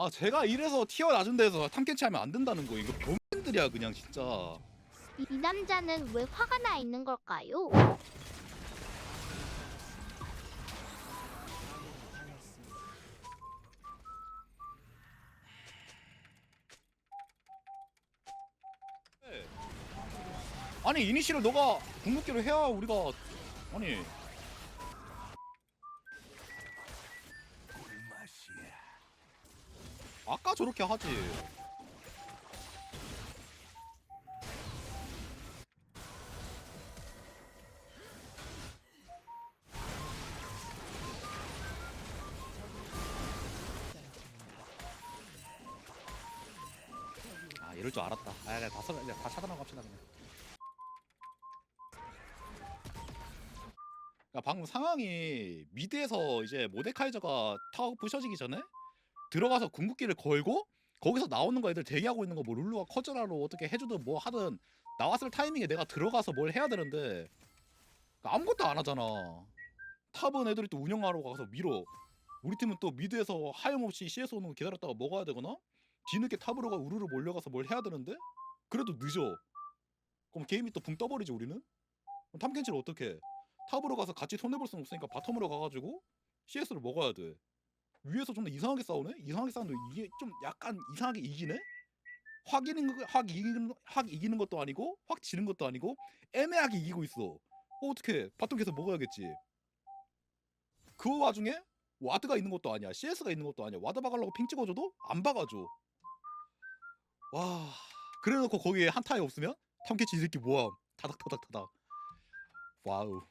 아 제가 이래서 티어 낮은 데서 탐켄치 하면 안 된다는 거. 이거 변들이야 그냥 진짜. 이, 이 남자는 왜 화가 나 있는 걸까요? 아니 이니시를 너가 궁극기로 해야 우리가 아니 아까 저렇게 하지. 아 이럴 줄 알았다. 아 그냥 다, 써- 그냥 다 차단하고 합시다 그냥. 야, 방금 상황이 미드에서 이제 모데카이저가 타워 부셔지기 전에 들어가서 궁극기를 걸고 거기서 나오는 거 애들 대기하고 있는 거 뭐 룰루가 커져라로 어떻게 해주든 뭐 하든 나왔을 타이밍에 내가 들어가서 뭘 해야 되는데 아무것도 안 하잖아 탑은 애들이 또 운영하러 가서 밀어 우리 팀은 또 미드에서 하염없이 CS 오는 거 기다렸다가 먹어야 되거나 뒤늦게 탑으로 가 우르르 몰려가서 뭘 해야 되는데 그래도 늦어 그럼 게임이 또 붕 떠버리지 우리는 그럼 탐켄치를 어떻게 해? 탑으로 가서 같이 손해볼 수는 없으니까 바텀으로 가가지고 CS를 먹어야 돼. 위에서 좀 더 이상하게 싸우네? 이상하게 싸우는데 이게 좀 약간 이상하게 이기네? 확 이기는, 거- 확 이기는, 확 이기는 것도 아니고 확 지는 것도 아니고 애매하게 이기고 있어. 어, 어떻게 계속 먹어야겠지. 그 와중에 와드가 있는 것도 아니야. CS가 있는 것도 아니야. 와드 박으려고 핑 찍어줘도 안 박아줘. 와, 그래놓고 거기에 한타에 없으면 탐캐치 이 새끼 뭐함? 타닥타닥타닥. 와우.